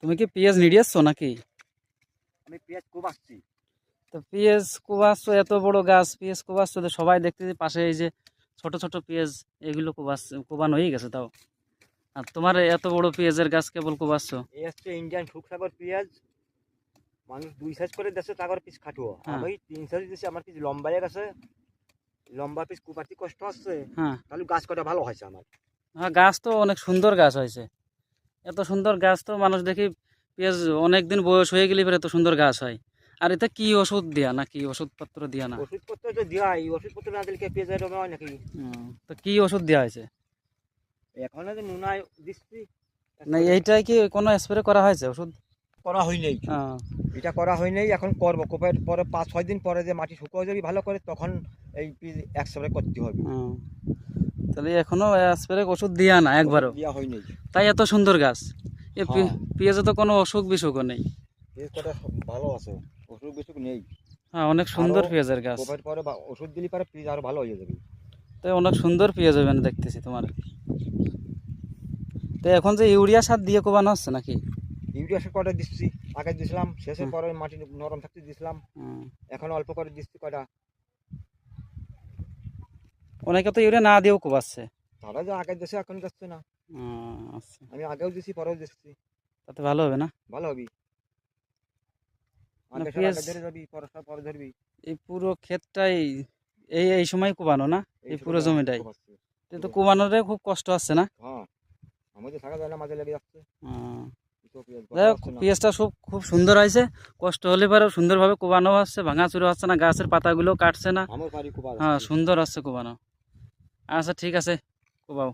তুমি কি পেঁয়াজ নিড়িয়েছো নাকি? আমি পেঁয়াজ কোবাচ্ছি তো পেঁয়াজ কোবাচ্ছো এত বড় গাছ পেঁয়াজ কোবাচ্ছো তো সবাই দেখতেছি পাশে এই যে ছোট ছোট পেঁয়াজ এগুলো কোবাচ্ছে কোবানো হয়ে গেছে তাও। আর তোমার এত বড় পেঁয়াজের গাছ কেবল কোবাচ্ছো এই হচ্ছে ইন্ডিয়ান শুকসাগর পেঁয়াজ মানুষ দুই সাইজ করে দেশে তাগর পিস খাটুয়া। হ্যাঁ। আমি তিন সাইজ দিছি আমার পিস লম্বা হয়ে গেছে। লম্বা পিস কুপাতি কষ্ট হচ্ছে। হ্যাঁ। তাহলে গাছ কটা ভালো হয়েছে আমার? হ্যাঁ গাছ তো অনেক সুন্দর গাছ হয়েছে। এত সুন্দর গাছ তো মানুষ দেখি পেঁয়াজ অনেক দিন বয়স হয়ে গেলে এত সুন্দর গাছ হয়। আর এটা কি ওষুধ দেয়া না কি ওষুধপত্র দেয়া না? ওষুধপত্র তো দেওয়াই ওষুধপত্র না দিলে কি পেঁয়াজ এরকম হয় নাকি? তো কি ওষুধ দেওয়া হয়েছে? এখন যে নুনায় দিচ্ছি। না এইটাই কি কোনো স্প্রে করা হয়েছে ওষুধ? করা হয় নাই। হ্যাঁ। এটা করা হয় নাই এখন করব। কোপের পরে পাঁচ ছয় দিন পরে যে মাটি শুকিয়ে যাবে ভালো করে তখন এই একসঙ্গে করতে হবে। তাহলে এখনও স্প্রে ওষুধ দেয়া না একবারও। দেওয়া হয় নাই তাই এত সুন্দর গাছ। এ হ্যাঁ। পেঁয়াজে তো কোনো অসুখ বিসুখও নেই। পেঁয়াজ ভালো আছে ওষুধ বিসুখ নেই। হ্যাঁ অনেক সুন্দর পেঁয়াজের গাছ। পরে ওষুধ দিলে পরে পিস আরও ভালো হয়ে যাবে। তাই অনেক সুন্দর পেঁয়াজ হবে না দেখতেছি তোমার। তো এখন যে ইউরিয়া সার দিয়ে কোবানো হচ্ছে নাকি? ইউরিয়া সার কটা দিচ্ছি আগে দিছিলাম শেষের পরে মাটি নরম থাকতে দিছিলাম। এখন অল্প করে দিচ্ছি কটা অনেকে তো ইউরিয়া না দিয়েও কোবাচ্ছে তারা যে আগে দেশে এখন যাচ্ছে না। আমি আগেও দিছি পরেও দিচ্ছি তাতে ভালো হবে না? ভালো হবি। পরে পরে এই পুরো ক্ষেতটাই এই এই সময় কোবানো না? এই পুরো জমিটাই। তো তো খুব কষ্ট না? হ্যাঁ। না। পেঁয়াজটা খুব খুব সুন্দর হয়েছে। কষ্ট হলে পরেও সুন্দরভাবে কোবানো হচ্ছে ভাঙা চুরো হচ্ছে না গাছের পাতাগুলো কাটছে না। হ্যাঁ সুন্দর হচ্ছে কোবানো। আচ্ছা ঠিক আছে। কোবাও